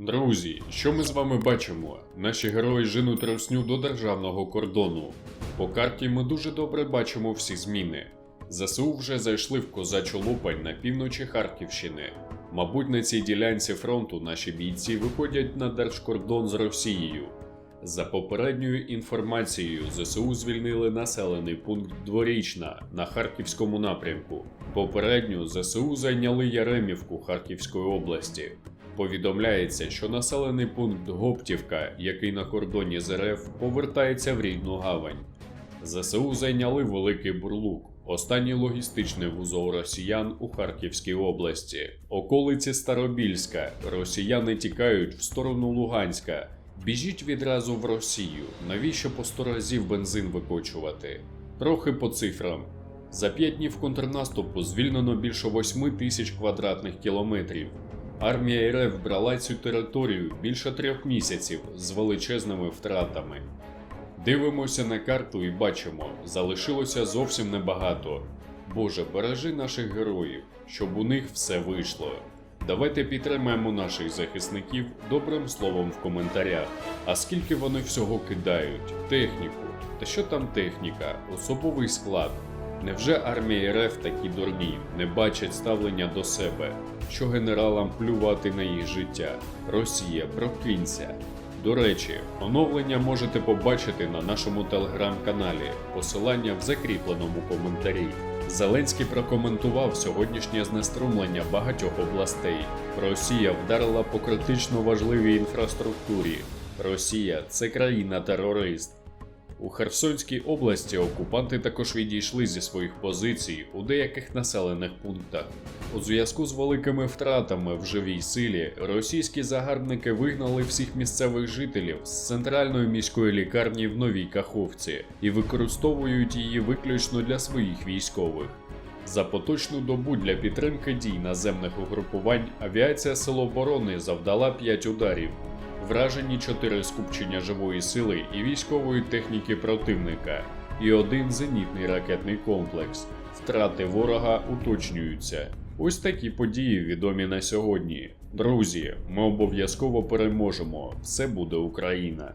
Друзі, що ми з вами бачимо? Наші герої женуть росню до державного кордону. По карті ми дуже добре бачимо всі зміни. ЗСУ вже зайшли в козачу Лупань на півночі Харківщини. Мабуть, на цій ділянці фронту наші бійці виходять на держкордон з Росією. За попередньою інформацією, ЗСУ звільнили населений пункт Дворічна на Харківському напрямку. Попередньо ЗСУ зайняли Яремівку Харківської області. Повідомляється, що населений пункт Гоптівка, який на кордоні з РФ, повертається в рідну гавань. ЗСУ зайняли Великий Бурлук, останній логістичний вузол росіян у Харківській області. Околиці Старобільська. Росіяни тікають в сторону Луганська. Біжіть відразу в Росію. Навіщо по 100 разів бензин викочувати? Трохи по цифрам. За 5 днів контрнаступу звільнено більше 8 тисяч квадратних кілометрів. Армія РФ брала цю територію більше трьох місяців з величезними втратами. Дивимося на карту і бачимо, залишилося зовсім небагато. Боже, бережи наших героїв, щоб у них все вийшло. Давайте підтримаємо наших захисників добрим словом в коментарях. А скільки вони всього кидають? Техніку. Та що там техніка? Особовий склад. Невже армія РФ такі дурні, не бачать ставлення до себе, що генералам плювати на їх життя? Росія, прокинься. До речі, оновлення можете побачити на нашому телеграм-каналі. Посилання в закріпленому коментарі. Зеленський прокоментував сьогоднішнє знеструмлення багатьох областей. Росія вдарила по критично важливій інфраструктурі. Росія це країна-терорист. У Херсонській області окупанти також відійшли зі своїх позицій у деяких населених пунктах. У зв'язку з великими втратами в живій силі російські загарбники вигнали всіх місцевих жителів з центральної міської лікарні в Новій Каховці і використовують її виключно для своїх військових. За поточну добу для підтримки дій наземних угрупувань авіація Сил оборони завдала 5 ударів. Вражені чотири скупчення живої сили і військової техніки противника, і один зенітний ракетний комплекс. Втрати ворога уточнюються. Ось такі події відомі на сьогодні. Друзі, ми обов'язково переможемо. Все буде Україна.